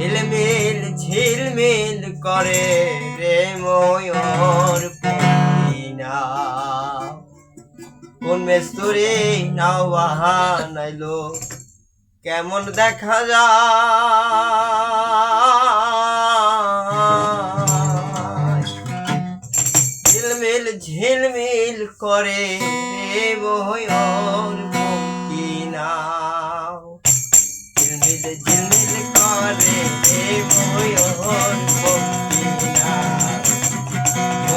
ঝিলমিল ঝিলমিল করে রে ময়ূর পক্ষিনা কোন মেস্তুরি নাও কেমন দেখা যায়? ঝিলমিল ঝিলমিল করে রে ময়ূর পক্ষিনা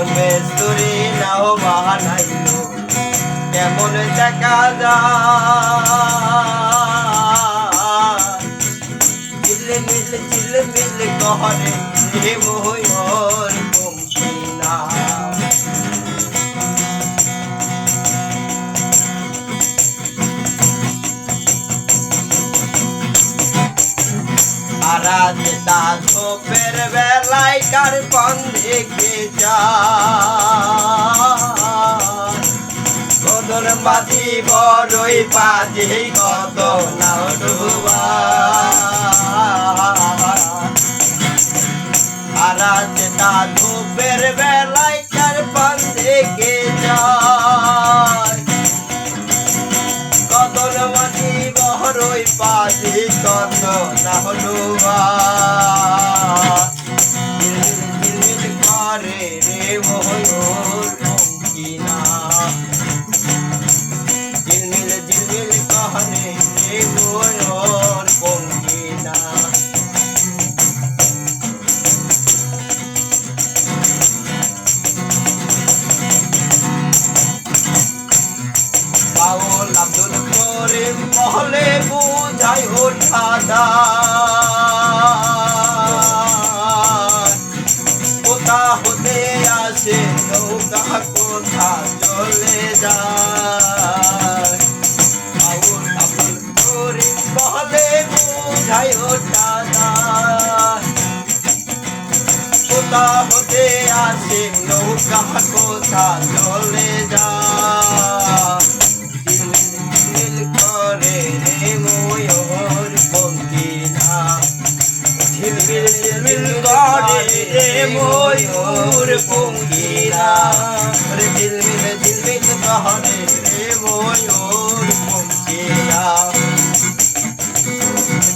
কোন মেস্তুরি নাও বাহানাইলো কেমন দেখা যায়। ঝিলমিল ঝিলমিল করে রে ময়ূর পক্ষিনা আরাজ তা ঝোপের বেলায় কার পান দেখে যায় কদর মাঝি বড়ই পাজি, কত নাও ডুবা। আরাজ তা ঝোপের বেলায় কার পান দেখে যায় করিম মহলে বুঝাই ওঠাদা কোথা হতে আসে নৌকা, কোথা চলে যায়? বাউল আব্দুল করিম মহলে বুঝাই ওঠাদা কোথা হতে আসে নৌকা, কোথা চলে যায়? ঝিলমিল করে রে ময়ূর পঙ্কিনা রে ঝিলমিল ঝিলমিল করে রে ময়ূর পঙ্কিনা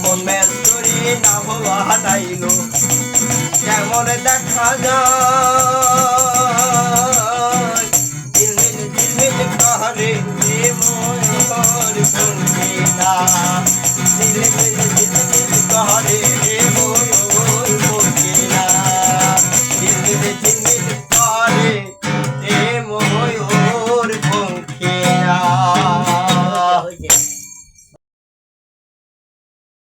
মন মেস্তরি নাম হাটাইলো কেমন দেখা যায়?